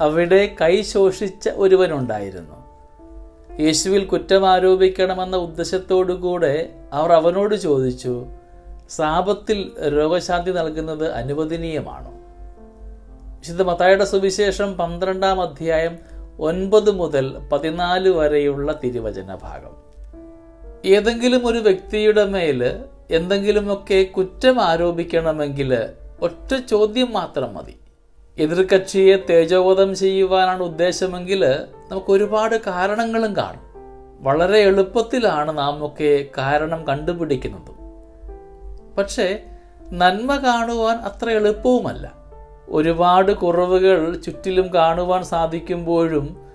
അവിടെ കൈ ശോഷിച്ച ഒരുവനുണ്ടായിരുന്നു. യേശുവിൽ കുറ്റം ആരോപിക്കണമെന്ന ഉദ്ദേശത്തോടുകൂടെ അവർ അവനോട് ചോദിച്ചു സാപത്തിൽ രോഗശാന്തി നൽകുന്നത് അനുവദനീയമാണോ? വിശുദ്ധ മത്തായുടെ സുവിശേഷം പന്ത്രണ്ടാം അധ്യായം ഒൻപത് മുതൽ പതിനാല് വരെയുള്ള തിരുവചന ഭാഗം. ഏതെങ്കിലും ഒരു വ്യക്തിയുടെ മേൽ എന്തെങ്കിലുമൊക്കെ കുറ്റം ആരോപിക്കണമെങ്കിൽ ഒറ്റ ചോദ്യം മാത്രം മതി. എതിർകക്ഷിയെ തേജോവധം ചെയ്യുവാനാണ് ഉദ്ദേശമെങ്കിൽ നമുക്ക് ഒരുപാട് കാരണങ്ങളും കാണും. വളരെ എളുപ്പത്തിലാണ് നാം ഒക്കെ കാരണം കണ്ടുപിടിക്കുന്നത്. പക്ഷേ നന്മ കാണുവാൻ അത്ര എളുപ്പവുമല്ല. ഒരുപാട് കുറവുകൾ ചുറ്റിലും കാണുവാൻ സാധിക്കുമ്പോഴും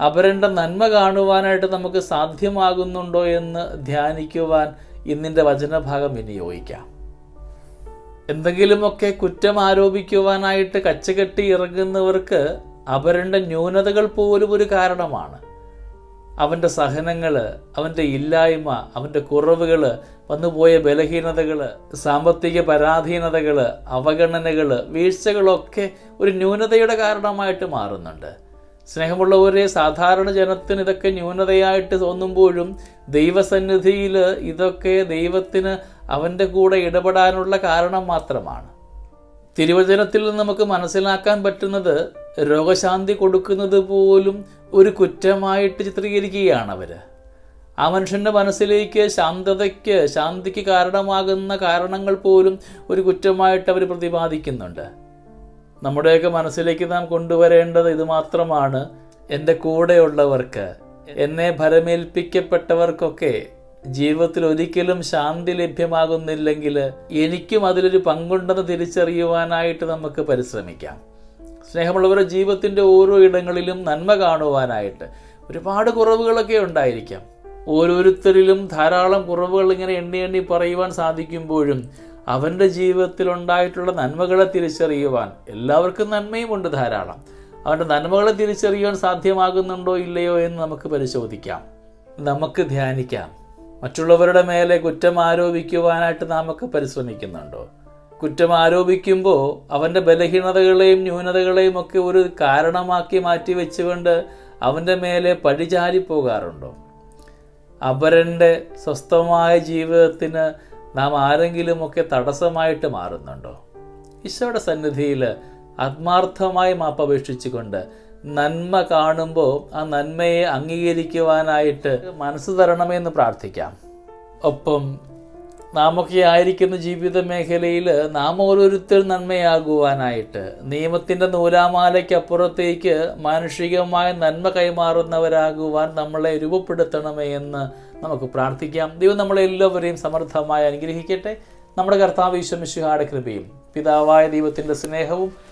അവരുടെ നന്മ കാണുവാനായിട്ട് നമുക്ക് സാധ്യമാകുന്നുണ്ടോ എന്ന് ധ്യാനിക്കുവാൻ ഇന്നിന്റെ വചനഭാഗം വിനിയോഗിക്കാം എന്തെങ്കിലുമൊക്കെ കുറ്റം ആരോപിക്കുവാനായിട്ട് കച്ചകെട്ടി ഇറങ്ങുന്നവർക്ക് അവരുടെ ന്യൂനതകൾ പോലും ഒരു കാരണമാണ്. അവന്റെ സഹനങ്ങൾ അവന്റെ ഇല്ലായ്മ അവന്റെ കുറവുകൾ വന്നുപോയ ബലഹീനതകൾ സാമ്പത്തിക പരാധീനതകൾ അവഗണനകൾ വീഴ്ചകളൊക്കെ ഒരു ന്യൂനതയുടെ കാരണമായിട്ട് മാറുന്നുണ്ട്. സ്നേഹമുള്ളവരെ സാധാരണ ജനത്തിന് ഇതൊക്കെ ന്യൂനതയായിട്ട് തോന്നുമ്പോഴും ദൈവസന്നിധിയിൽ ഇതൊക്കെ ദൈവത്തിന് അവന്റെ കൂടെ ഇടപെടാനുള്ള കാരണം മാത്രമാണ്. തിരുവചനത്തിൽ നിന്ന് നമുക്ക് മനസ്സിലാക്കാൻ പറ്റുന്നത് രോഗശാന്തി കൊടുക്കുന്നത് പോലും ഒരു കുറ്റമായിട്ട് ചിത്രീകരിക്കുകയാണ് അവർ ആ മനുഷ്യന്റെ മനസ്സിലേക്ക് ശാന്തതയ്ക്ക് ശാന്തിക്ക് കാരണമാകുന്ന കാരണങ്ങൾ പോലും ഒരു കുറ്റമായിട്ട് അവർ പ്രതിപാദിക്കുന്നുണ്ട്. നമ്മുടെയൊക്കെ മനസ്സിലേക്ക് നാം കൊണ്ടുവരേണ്ടത് ഇത് മാത്രമാണ്. എന്റെ കൂടെയുള്ളവർക്ക് എന്നെ ഭരമേൽപ്പിക്കപ്പെട്ടവർക്കൊക്കെ ജീവിതത്തിൽ ഒരിക്കലും ശാന്തി ലഭ്യമാകുന്നില്ലെങ്കിൽ എനിക്കും അതിലൊരു പങ്കുണ്ടെന്ന് തിരിച്ചറിയുവാനായിട്ട് നമുക്ക് പരിശ്രമിക്കാം. സ്നേഹമുള്ളവരുടെ ജീവിതത്തിന്റെ ഓരോ ഇടങ്ങളിലും നന്മ കാണുവാനായിട്ട് ഒരുപാട് കുറവുകളൊക്കെ ഉണ്ടായിരിക്കാം. ഓരോരുത്തരിലും ധാരാളം കുറവുകൾ ഇങ്ങനെ എണ്ണി എണ്ണി പറയുവാൻ സാധിക്കുമ്പോഴും അവന്റെ ജീവിതത്തിൽ ഉണ്ടായിട്ടുള്ള നന്മകളെ തിരിച്ചറിയുവാൻ എല്ലാവർക്കും നന്മയുമുണ്ട് ധാരാളം. അവന്റെ നന്മകളെ തിരിച്ചറിയുവാൻ സാധ്യമാകുന്നുണ്ടോ ഇല്ലയോ എന്ന് നമുക്ക് പരിശോധിക്കാം. നമുക്ക് ധ്യാനിക്കാം. മറ്റുള്ളവരുടെ മേലെ കുറ്റം ആരോപിക്കുവാനായിട്ട് നാമൊക്കെ പരിശ്രമിക്കുന്നുണ്ടോ? കുറ്റം ആരോപിക്കുമ്പോൾ അവന്റെ ബലഹീനതകളെയും ന്യൂനതകളെയും ഒക്കെ ഒരു കാരണമാക്കി മാറ്റി വെച്ചുകൊണ്ട് അവന്റെ മേലെ പഴിചാരി പോകാറുണ്ടോ? അപരന്റെ സ്വസ്ഥമായ ജീവിതത്തിന് നാം ആരെങ്കിലുമൊക്കെ തടസ്സമായിട്ട് മാറുന്നുണ്ടോ? ഈശോയുടെ സന്നിധിയിൽ ആത്മാർത്ഥമായി മാപ്പപേക്ഷിച്ചുകൊണ്ട് നന്മ കാണുമ്പോൾ ആ നന്മയെ അംഗീകരിക്കുവാനായിട്ട് മനസ്സ് തരണമെന്ന് പ്രാർത്ഥിക്കാം. ഒപ്പം നാമൊക്കെ ആയിരിക്കുന്ന ജീവിത മേഖലയിൽ നാം ഓരോരുത്തർ നന്മയാകുവാനായിട്ട് നിയമത്തിന്റെ നൂലാമാലയ്ക്കപ്പുറത്തേക്ക് മാനുഷികമായ നന്മ കൈമാറുന്നവരാകുവാൻ നമ്മളെ രൂപപ്പെടുത്തണമേ എന്ന് നമുക്ക് പ്രാർത്ഥിക്കാം. ദൈവം നമ്മളെല്ലാവരെയും സമർത്ഥമായി അനുഗ്രഹിക്കട്ടെ. നമ്മുടെ കർത്താവ് ഈശ്വമിശുഹാടെ കൃപയും പിതാവായ ദൈവത്തിന്റെ സ്നേഹവും